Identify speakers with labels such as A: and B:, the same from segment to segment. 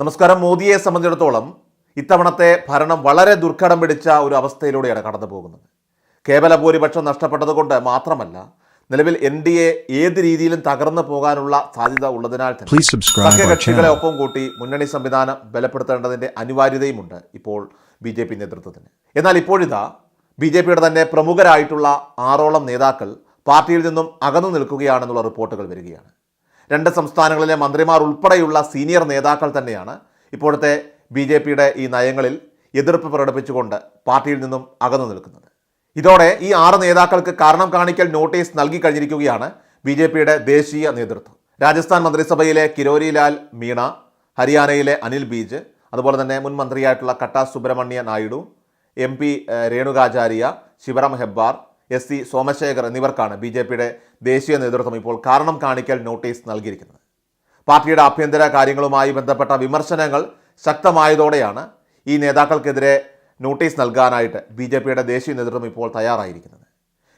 A: നമസ്കാരം. മോദിയെ സംബന്ധിച്ചിടത്തോളം ഇത്തവണത്തെ ഭരണം വളരെ ദുർഘടം പിടിച്ച ഒരു അവസ്ഥയിലൂടെയാണ് കടന്നു പോകുന്നത്. കേവല ഭൂരിപക്ഷം നഷ്ടപ്പെട്ടതുകൊണ്ട് മാത്രമല്ല നിലവിൽ എൻ ഡി എ ഏത് രീതിയിലും തകർന്നു പോകാനുള്ള സാധ്യത ഉള്ളതിനാൽ സഖ്യകക്ഷികളെ ഒപ്പം കൂട്ടി മുന്നണി സംവിധാനം ബലപ്പെടുത്തേണ്ടതിന്റെ അനിവാര്യതയുമുണ്ട് ഇപ്പോൾ ബി ജെ പി നേതൃത്വത്തിന്. എന്നാൽ ഇപ്പോഴിതാ ബി ജെ പിയുടെ തന്നെ പ്രമുഖരായിട്ടുള്ള ആറോളം നേതാക്കൾ പാർട്ടിയിൽ നിന്നും അകന്നു നിൽക്കുകയാണെന്നുള്ള റിപ്പോർട്ടുകൾ വരികയാണ്. രണ്ട് സംസ്ഥാനങ്ങളിലെ മന്ത്രിമാർ ഉൾപ്പെടെയുള്ള സീനിയർ നേതാക്കൾ തന്നെയാണ് ഇപ്പോഴത്തെ ബി ജെ പിയുടെ ഈ നയങ്ങളിൽ എതിർപ്പ് പ്രകടിപ്പിച്ചുകൊണ്ട് പാർട്ടിയിൽ നിന്നും അകന്നു നിൽക്കുന്നത്. ഇതോടെ ഈ ആറ് നേതാക്കൾക്ക് കാരണം കാണിക്കൽ നോട്ടീസ് നൽകി കഴിഞ്ഞിരിക്കുകയാണ് ബി ജെ പിയുടെ ദേശീയ നേതൃത്വം. രാജസ്ഥാൻ മന്ത്രിസഭയിലെ കിരോരിലാൽ മീണ ഹരിയാനയിലെ അനിൽ ബീജ് അതുപോലെ തന്നെ മുൻ മന്ത്രിയായിട്ടുള്ള Katta Subrahmanya Naidu M P Renukacharya Shivaram Hebbar S C Somashekar എന്നിവർക്കാണ് ബി ജെ പിയുടെ ദേശീയ നേതൃത്വം ഇപ്പോൾ കാരണം കാണിക്കൽ നോട്ടീസ് നൽകിയിരിക്കുന്നത്. പാർട്ടിയുടെ ആഭ്യന്തര കാര്യങ്ങളുമായി ബന്ധപ്പെട്ട വിമർശനങ്ങൾ ശക്തമായതോടെയാണ് ഈ നേതാക്കൾക്കെതിരെ നോട്ടീസ് നൽകാനായിട്ട് ബി ജെ പിയുടെ ദേശീയ നേതൃത്വം ഇപ്പോൾ തയ്യാറായിരിക്കുന്നത്.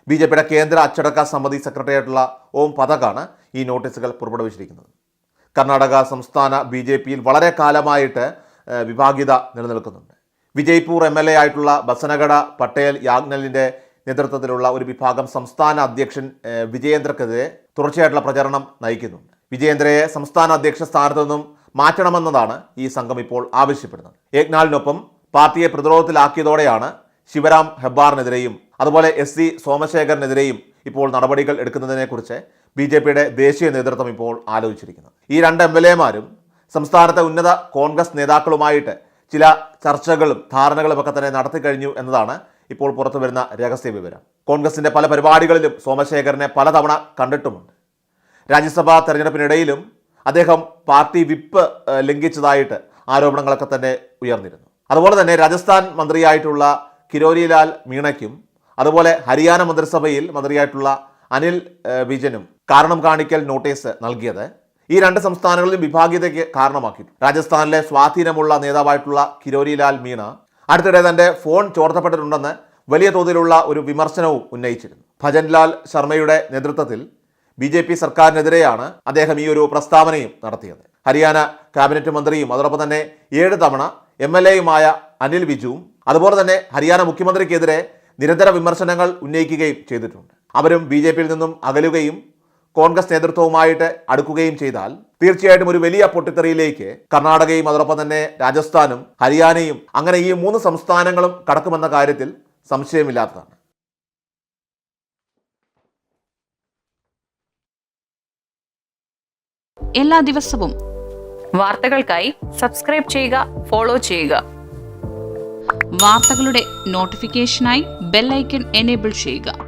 A: ബി ജെ പിയുടെ കേന്ദ്ര അച്ചടക്ക സമിതി സെക്രട്ടറിയായിട്ടുള്ള ഓം പതകാണ് ഈ നോട്ടീസുകൾ പുറപ്പെടുവിച്ചിരിക്കുന്നത്. കർണാടക സംസ്ഥാന ബി ജെ പിയിൽ വളരെ കാലമായിട്ട് വിഭാഗീയത നിലനിൽക്കുന്നുണ്ട്. വിജയ്പൂർ എം എൽ എ ആയിട്ടുള്ള ബസനഗഡ പട്ടേൽ യാഗ്നലിന്റെ നേതൃത്വത്തിലുള്ള ഒരു വിഭാഗം സംസ്ഥാന അധ്യക്ഷൻ വിജയേന്ദ്രക്കെതിരെ തുടർച്ചയായിട്ടുള്ള പ്രചരണം നയിക്കുന്നുണ്ട് വിജയേന്ദ്രയെ സംസ്ഥാന അധ്യക്ഷ സ്ഥാനത്തു നിന്നും മാറ്റണമെന്നതാണ് ഈ സംഘം ഇപ്പോൾ ആവശ്യപ്പെടുന്നത്. ഏക്നാളിനൊപ്പം പാർട്ടിയെ പ്രതിരോധത്തിലാക്കിയതോടെയാണ് ശിവരാം ഹെബ്ബാറിനെതിരെയും അതുപോലെ എസ് സി സോമശേഖരനെതിരെയും ഇപ്പോൾ നടപടികൾ എടുക്കുന്നതിനെക്കുറിച്ച് ബി ജെ പിയുടെ ദേശീയ നേതൃത്വം ഇപ്പോൾ ആലോചിച്ചിരിക്കുന്നത് ഈ രണ്ട് എം എൽ എമാരും സംസ്ഥാനത്തെ ഉന്നത കോൺഗ്രസ് നേതാക്കളുമായിട്ട് ചില ചർച്ചകളും ധാരണകളുമൊക്കെ തന്നെ നടത്തി കഴിഞ്ഞു എന്നതാണ് ഇപ്പോൾ പുറത്തു വരുന്ന രഹസ്യ വിവരം. കോൺഗ്രസിന്റെ പല പരിപാടികളിലും സോമശേഖരനെ പലതവണ കണ്ടിട്ടുമുണ്ട്. രാജ്യസഭാ തെരഞ്ഞെടുപ്പിനിടയിലും അദ്ദേഹം പാർട്ടി വിപ്പ് ലംഘിച്ചതായിട്ട് ആരോപണങ്ങളൊക്കെ തന്നെ ഉയർന്നിരുന്നു. അതുപോലെ തന്നെ രാജസ്ഥാൻ മന്ത്രിയായിട്ടുള്ള കിരോരിലാൽ മീണയ്ക്കും അതുപോലെ ഹരിയാന മന്ത്രിസഭയിൽ മന്ത്രിയായിട്ടുള്ള അനിൽ വിജനും കാരണം കാണിക്കൽ നോട്ടീസ് നൽകിയത് ഈ രണ്ട് സംസ്ഥാനങ്ങളിലും വിഭാഗീയതയ്ക്ക് കാരണമാക്കി. രാജസ്ഥാനിലെ സ്വാധീനമുള്ള നേതാവായിട്ടുള്ള കിരോരിലാൽ മീണ അടുത്തിടെ തന്റെ ഫോൺ ചോർത്തപ്പെട്ടിട്ടുണ്ടെന്ന് വലിയ തോതിലുള്ള ഒരു വിമർശനവും ഉന്നയിച്ചിരുന്നു. ഭജൻലാൽ ശർമ്മയുടെ നേതൃത്വത്തിൽ ബി ജെ പി സർക്കാരിനെതിരെയാണ് അദ്ദേഹം ഈ ഒരു പ്രസ്താവനയും നടത്തിയത്. ഹരിയാന ക്യാബിനറ്റ് മന്ത്രിയും അതോടൊപ്പം തന്നെ ഏഴ് തവണ എം എൽ എയുമായ അനിൽ വിജുവും അതുപോലെ തന്നെ ഹരിയാന മുഖ്യമന്ത്രിക്കെതിരെ നിരന്തര വിമർശനങ്ങൾ ഉന്നയിക്കുകയും ചെയ്തിട്ടുണ്ട്. അവരും ബി ജെ പിയിൽ നിന്നും അകലുകയും കോൺഗ്രസ് നേതൃത്വവുമായിട്ട് അടുക്കുകയും ചെയ്താൽ തീർച്ചയായിട്ടും ഒരു വലിയ പൊട്ടിത്തെറിയിലേക്ക് കർണാടകയും അതോടൊപ്പം തന്നെ രാജസ്ഥാനും ഹരിയാനയും അങ്ങനെ ഈ മൂന്ന് സംസ്ഥാനങ്ങളും കടക്കുമെന്ന കാര്യത്തിൽ സംശയമില്ലാത്തതാണ്.
B: എല്ലാ ദിവസവും
C: വാർത്തകൾക്കായി സബ്സ്ക്രൈബ് ചെയ്യുക ഫോളോ ചെയ്യുക.
B: വാർത്തകളുടെ നോട്ടിഫിക്കേഷനായി ബെൽ ഐക്കൺ എനേബിൾ ചെയ്യുക.